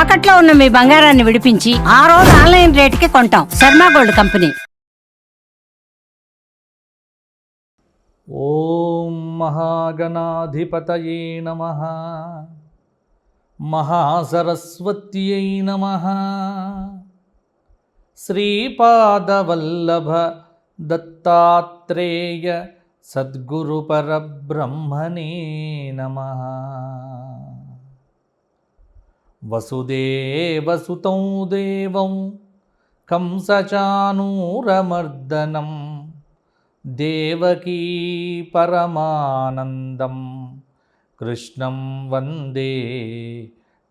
తాకట్లో ఉన్న మీ బంగారాన్ని విడిపించి ఆ రోజు ఆన్లైన్ రేటుకి కొంటాం. Sharma gold company. ఓం మహాగణాధిపతయే నమ. మహాసరస్వత్యై నమ. శ్రీపాదవల్లభ దత్తాత్రేయ సద్గురు పరబ్రహ్మణే నమ. వసుదేవసుతం దేవం కంసచానూరమర్దనం దేవకీ పరమానందం కృష్ణం వందే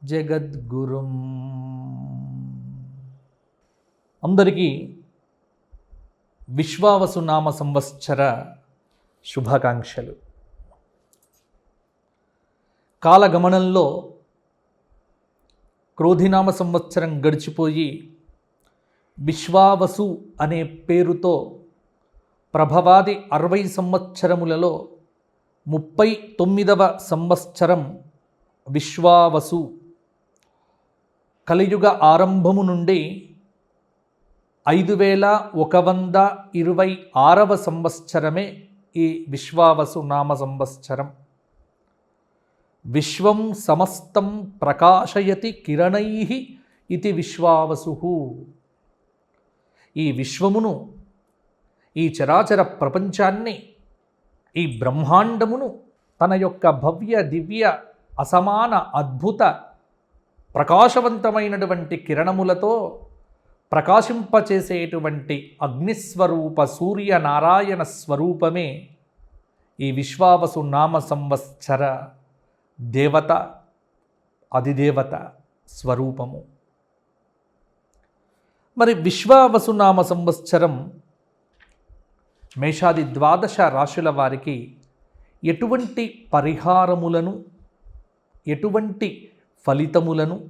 జగద్గురుం. అందరికీ విశ్వావసునామ సంవత్సర శుభాకాంక్షలు. కాలగమనంలో క్రోధినామ సంవత్సరం గడిచిపోయి విశ్వావసు అనే పేరుతో ప్రభవాది అరవై సంవత్సరములలో ముప్పై తొమ్మిదవ సంవత్సరం విశ్వావసు కలియుగ ఆరంభము నుండి ఐదు వేల ఒక వంద ఇరవై ఆరవ సంవత్సరమే ఈ విశ్వావసు నామ సంవత్సరం. విశ్వం సమస్తం ప్రకాశయతి కిరణై ఇది విశ్వావసు. ఈ విశ్వమును ఈ చరాచర ప్రపంచాన్ని ఈ బ్రహ్మాండమును తన యొక్క భవ్య దివ్య అసమాన అద్భుత ప్రకాశవంతమైనటువంటి కిరణములతో ప్రకాశింపచేసేటువంటి అగ్నిస్వరూప సూర్యనారాయణ స్వరూపమే ఈ విశ్వావసు నామ సంవత్సర. దేవత అధిదేవత స్వరూపము. మరి విశ్వావసునామ సంవత్సరం మేషాది ద్వాదశ రాశుల వారికి ఎటువంటి పరిహారములను ఎటువంటి ఫలితములను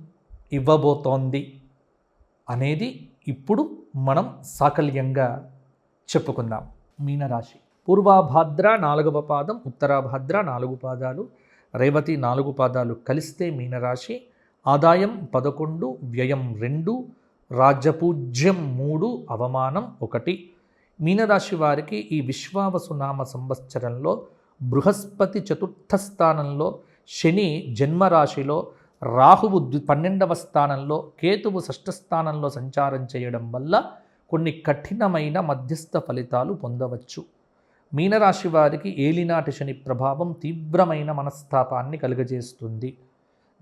ఇవ్వబోతోంది అనేది ఇప్పుడు మనం సాకల్యంగా చెప్పుకుందాం. మీనరాశి. పూర్వాభాద్ర నాలుగవ పాదం ఉత్తరాభాద్ర నాలుగు పాదాలు రేవతి నాలుగు పాదాలు కలిస్తే మీనరాశి ఆదాయం పదకొండు వ్యయం రెండు రాజ్యపూజ్యం మూడు అవమానం ఒకటి. మీనరాశి వారికి ఈ విశ్వావసునామ సంవత్సరంలో బృహస్పతి చతుర్థ స్థానంలో శని జన్మరాశిలో రాహువు పన్నెండవ స్థానంలో కేతువు షష్ఠ స్థానంలో సంచారం చేయడం వల్ల కొన్ని కఠినమైన మధ్యస్థ ఫలితాలు పొందవచ్చు. మీనరాశి వారికి ఏలినాటి శని ప్రభావం తీవ్రమైన మనస్తాపాన్ని కలుగజేస్తుంది.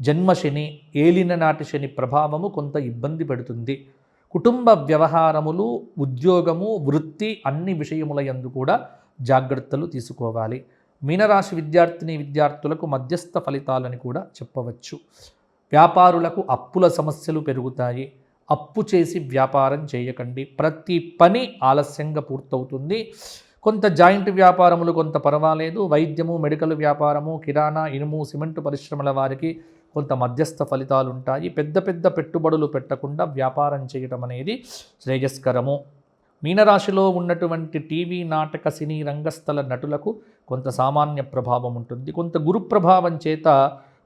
జన్మశని ఏలిన నాటి శని ప్రభావము కొంత ఇబ్బంది పెడుతుంది. కుటుంబ వ్యవహారములు ఉద్యోగము వృత్తి అన్ని విషయముల యందు కూడా జాగ్రత్తలు తీసుకోవాలి. మీనరాశి విద్యార్థిని విద్యార్థులకు మధ్యస్థ ఫలితాలని కూడా చెప్పవచ్చు. వ్యాపారులకు అప్పుల సమస్యలు పెరుగుతాయి. అప్పు చేసి వ్యాపారం చేయకండి. ప్రతి పని ఆలస్యంగా పూర్తవుతుంది. కొంత జాయింట్ వ్యాపారములు కొంత పర్వాలేదు. వైద్యము మెడికల్ వ్యాపారము కిరాణా ఇనుము సిమెంటు పరిశ్రమల వారికి కొంత మధ్యస్థ ఫలితాలు ఉంటాయి పెద్ద పెద్ద పెట్టుబడులు పెట్టకుండా వ్యాపారం చేయటం అనేది శ్రేయస్కరము. మీనరాశిలో ఉన్నటువంటి టీవీ నాటక సినీ రంగస్థల నటులకు కొంత సామాన్య ప్రభావం ఉంటుంది. కొంత గురు ప్రభావం చేత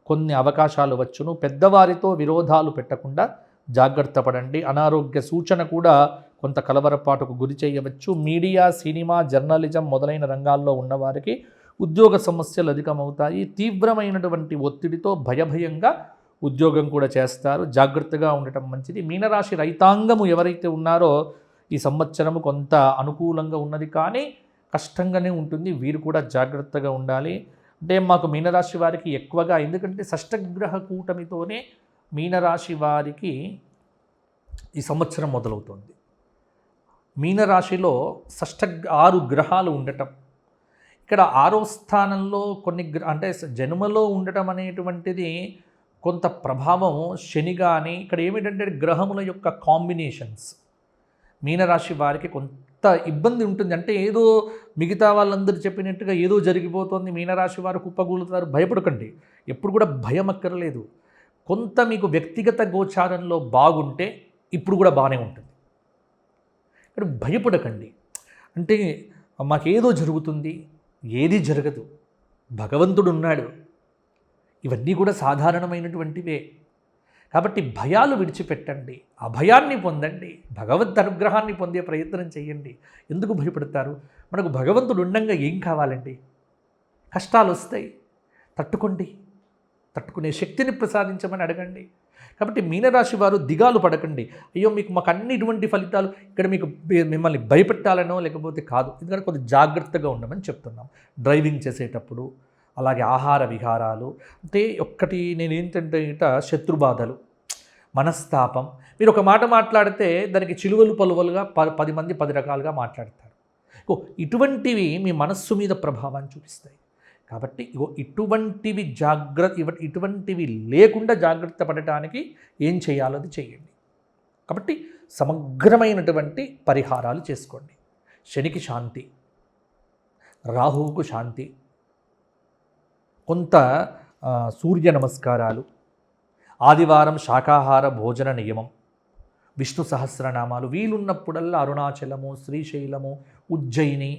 కొన్ని అవకాశాలు వచ్చును. పెద్దవారితో విరోధాలు పెట్టకుండా జాగ్రత్త పడండి. అనారోగ్య సూచన కూడా కొంత కలవరపాటుకు గురి చేయవచ్చు. మీడియా సినిమా జర్నలిజం మొదలైన రంగాల్లో ఉన్నవారికి ఉద్యోగ సమస్యలు అధికమవుతాయి. తీవ్రమైనటువంటి ఒత్తిడితో భయభయంగా ఉద్యోగం కూడా చేస్తారు. జాగ్రత్తగా ఉండటం మంచిది. మీనరాశి రైతాంగము ఎవరైతే ఉన్నారో ఈ సంవత్సరము కొంత అనుకూలంగా ఉన్నది కానీ కష్టంగానే ఉంటుంది. వీరు కూడా జాగ్రత్తగా ఉండాలి. అంటే మాకు మీనరాశి వారికి ఎక్కువగా ఎందుకంటే షష్టగ్రహ కూటమితోనే మీనరాశి వారికి ఈ సంవత్సరం మొదలవుతుంది. మీనరాశిలో షష్ట ఆరు గ్రహాలు ఉండటం. ఇక్కడ ఆరో స్థానంలో కొన్ని గ్ర అంటే జన్మలో ఉండటం అనేటువంటిది కొంత ప్రభావం శని కానీ ఇక్కడ ఏమిటంటే గ్రహముల యొక్క కాంబినేషన్స్. మీనరాశి వారికి కొంత ఇబ్బంది ఉంటుంది. అంటే ఏదో మిగతా వాళ్ళందరూ చెప్పినట్టుగా ఏదో జరిగిపోతుంది మీనరాశి వారు కుప్పగూలుతారు భయపడకండి. ఎప్పుడు కూడా భయం అక్కర్లేదు. కొంత మీకు వ్యక్తిగత గోచారంలో బాగుంటే ఇప్పుడు కూడా బాగానే ఉంటుంది. ఇక్కడ భయపడకండి. అంటే మాకేదో జరుగుతుంది ఏది జరగదు. భగవంతుడు ఉన్నాడు ఇవన్నీ కూడా సాధారణమైనటువంటివే. కాబట్టి భయాలు విడిచిపెట్టండి అభయాన్ని పొందండి భగవద్ అనుగ్రహాన్ని పొందే ప్రయత్నం చేయండి. ఎందుకు భయపడతారు? మనకు భగవంతుడు ఉండంగా ఏం కావాలండి? కష్టాలు వస్తాయి తట్టుకోండి. తట్టుకునే శక్తిని ప్రసాదించమని అడగండి. కాబట్టి మీనరాశి వారు దిగాలు పడకండి. అయ్యో మీకు మాకు అన్ని ఇటువంటి ఫలితాలు ఇక్కడ మీకు మిమ్మల్ని భయపెట్టాలనో లేకపోతే కాదు. ఎందుకంటే కొద్దిగా జాగ్రత్తగా ఉండమని చెప్తున్నాం. డ్రైవింగ్ చేసేటప్పుడు అలాగే ఆహార విహారాలు అంటే ఒక్కటి నేను ఏంటంటే ఇట శత్రుబాధలు మనస్తాపం. మీరు ఒక మాట మాట్లాడితే దానికి చిలువలు పలువలుగా ప పది మంది పది రకాలుగా మాట్లాడతారు. ఓ ఇటువంటివి మీ మనస్సు మీద ప్రభావాన్ని చూపిస్తాయి. కాబట్టి ఇగో ఇటువంటివి జాగ్రత్త ఇవ ఇటువంటివి లేకుండా జాగ్రత్త పడటానికి ఏం చేయాలో అది చేయండి. కాబట్టి సమగ్రమైనటువంటి పరిహారాలు చేసుకోండి. శనికి శాంతి రాహువుకు శాంతి కొంత సూర్య నమస్కారాలు ఆదివారం శాకాహార భోజన నియమం విష్ణు సహస్రనామాలు వీలున్నప్పుడల్లా అరుణాచలము శ్రీశైలము ఉజ్జయిని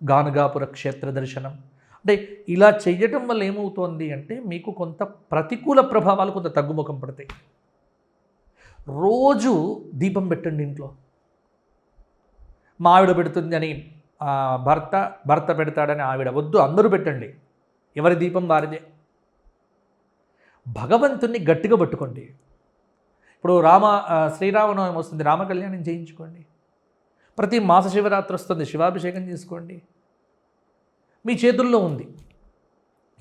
గానగాపుర క్షేత్ర దర్శనం అంటే ఇలా చేయటం వల్ల ఏమవుతోంది అంటే మీకు కొంత ప్రతికూల ప్రభావాలు కొంత తగ్గుముఖం పడతాయి. రోజు దీపం పెట్టండి ఇంట్లో. మా ఆవిడ పెడుతుంది అని భర్త భర్త పెడతాడని ఆవిడ వద్దు అందరూ పెట్టండి. ఎవరి దీపం వారిదే. భగవంతుణ్ణి గట్టిగా పట్టుకోండి. ఇప్పుడు రామ శ్రీరామనవమి వస్తుంది రామ కళ్యాణం చేయించుకోండి. ప్రతి మాస శివరాత్రి వస్తుంది శివాభిషేకం చేసుకోండి. మీ చేతుల్లో ఉంది.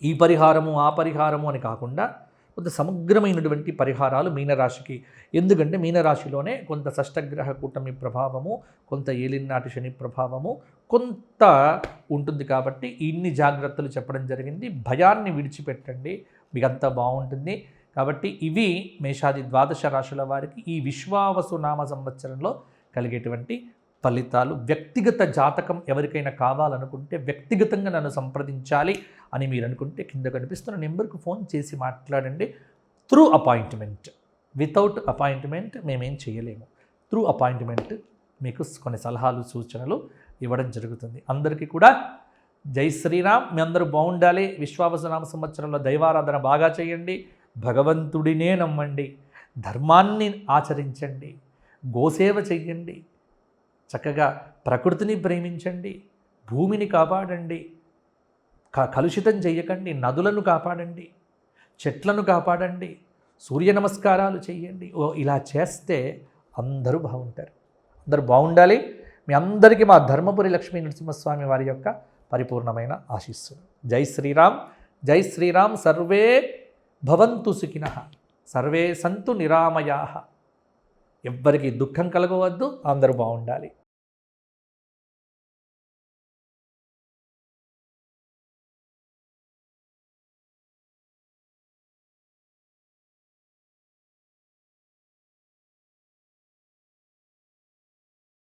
ఈ పరిహారము ఆ పరిహారము అని కాకుండా కొంత సమగ్రమైనటువంటి పరిహారాలు మీనరాశికి. ఎందుకంటే మీనరాశిలోనే కొంత షష్టగ్రహ కూటమి ప్రభావము కొంత ఏలినాటి శని ప్రభావము కొంత ఉంటుంది కాబట్టి ఇన్ని జాగ్రత్తలు చెప్పడం జరిగింది. భయాన్ని విడిచిపెట్టండి. మీకు అంతా బాగుంటుంది. కాబట్టి ఇవి మేషాది ద్వాదశ రాశుల వారికి ఈ విశ్వావసు నామ సంవత్సరంలో కలిగేటువంటి ఫలితాలు వ్యక్తిగత జాతకం ఎవరికైనా కావాలనుకుంటే వ్యక్తిగతంగా నన్ను సంప్రదించాలి అని మీరు అనుకుంటే కింద కనిపిస్తున్న నెంబర్కు ఫోన్ చేసి మాట్లాడండి. Through appointment. వితౌట్ అపాయింట్మెంట్ మేమేం చేయలేము. త్రూ అపాయింట్మెంట్ మీకు కొన్ని సలహాలు సూచనలు ఇవ్వడం జరుగుతుంది. అందరికీ కూడా జై శ్రీరామ్. మీ అందరూ బాగుండాలి. విశ్వావసనామ సంవత్సరంలో దైవారాధన బాగా చేయండి. భగవంతుడినే నమ్మండి. ధర్మాన్ని ఆచరించండి. గోసేవ చెయ్యండి. చక్కగా ప్రకృతిని ప్రేమించండి భూమిని కాపాడండి క కలుషితం చేయకండి నదులను కాపాడండి చెట్లను కాపాడండి సూర్య నమస్కారాలు చేయండి ఓ ఇలా చేస్తే అందరూ బాగుంటారు. అందరూ బాగుండాలి. మీ అందరికీ మా ధర్మపురి లక్ష్మీ నరసింహస్వామి వారి యొక్క పరిపూర్ణమైన ఆశీస్సులు. జై శ్రీరామ్ జై శ్రీరామ్ సర్వే భవంతు సుఖిన సర్వే సంతు నిరామయా. ఎవ్వరికి దుఃఖం కలగవద్దు అందరూ బాగుండాలి.